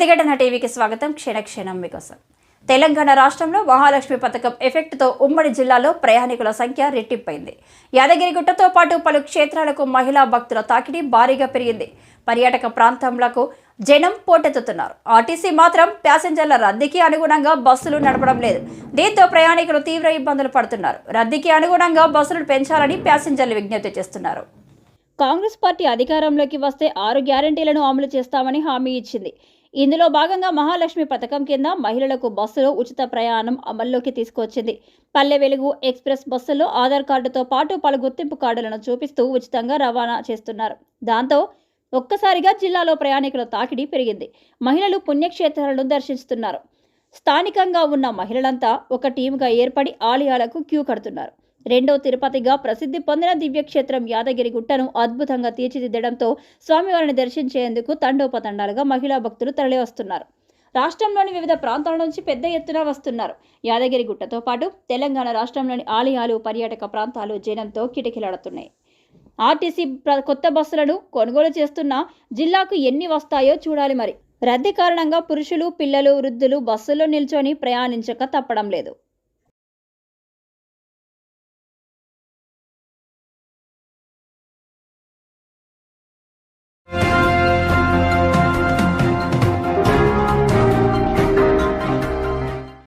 ప్రతిఘటన టీవీకి స్వాగతం. క్షణక్షణం మీకోసం. తెలంగాణ రాష్ట్రంలో మహాలక్ష్మి పథకం ఎఫెక్ట్తో ఉమ్మడి జిల్లాలో ప్రయాణికుల సంఖ్య రెట్టింపైంది. యాదగిరిగుట్టతో పాటు పలు క్షేత్రాలకు మహిళా భక్తుల తాకిడి భారీగా పెరిగింది. పర్యాటక ప్రాంతంలకు జనం పోటెత్తుతున్నారు. ఆర్టీసీ మాత్రం ప్యాసింజర్ల రద్దీకి అనుగుణంగా బస్సులు నడపడం లేదు. దీంతో ప్రయాణికులు తీవ్ర ఇబ్బందులు పడుతున్నారు. రద్దీకి అనుగుణంగా బస్సులు పెంచాలని ప్యాసింజర్లు విజ్ఞప్తి చేస్తున్నారు. కాంగ్రెస్ పార్టీ అధికారంలోకి వస్తే ఆరు గ్యారంటీలను అమలు చేస్తామని హామీ ఇచ్చింది. ఇందులో భాగంగా మహాలక్ష్మి పథకం కింద మహిళలకు బస్సులో ఉచిత ప్రయాణం అమల్లోకి తీసుకొచ్చింది. పల్లె వెలుగు ఎక్స్ప్రెస్ బస్సుల్లో ఆధార్ కార్డుతో పాటు పలు గుర్తింపు కార్డులను చూపిస్తూ ఉచితంగా రవాణా చేస్తున్నారు. దాంతో ఒక్కసారిగా జిల్లాలో ప్రయాణికుల తాకిడి పెరిగింది. మహిళలు పుణ్యక్షేత్రాలను దర్శిస్తున్నారు. స్థానికంగా ఉన్న మహిళలంతా ఒక టీముగా ఏర్పడి ఆలయాలకు క్యూ కడుతున్నారు. రెండో తిరుపతిగా ప్రసిద్ధి పొందిన దివ్యక్షేత్రం యాదగిరి గుట్టను అద్భుతంగా తీర్చిదిద్దడంతో స్వామివారిని దర్శించేందుకు తండోపతండాలుగా మహిళా భక్తులు తరలివస్తున్నారు. రాష్ట్రంలోని వివిధ ప్రాంతాల నుంచి పెద్ద ఎత్తున వస్తున్నారు. యాదగిరి గుట్టతో పాటు తెలంగాణ రాష్ట్రంలోని ఆలయాలు పర్యాటక ప్రాంతాలు జనంతో కిటకిలాడుతున్నాయి. ఆర్టీసీ కొత్త బస్సులను కొనుగోలు చేస్తున్న జిల్లాకు ఎన్ని వస్తాయో చూడాలి మరి. రద్దీ కారణంగా పురుషులు పిల్లలు వృద్ధులు బస్సుల్లో నిల్చొని ప్రయాణించక తప్పడం లేదు.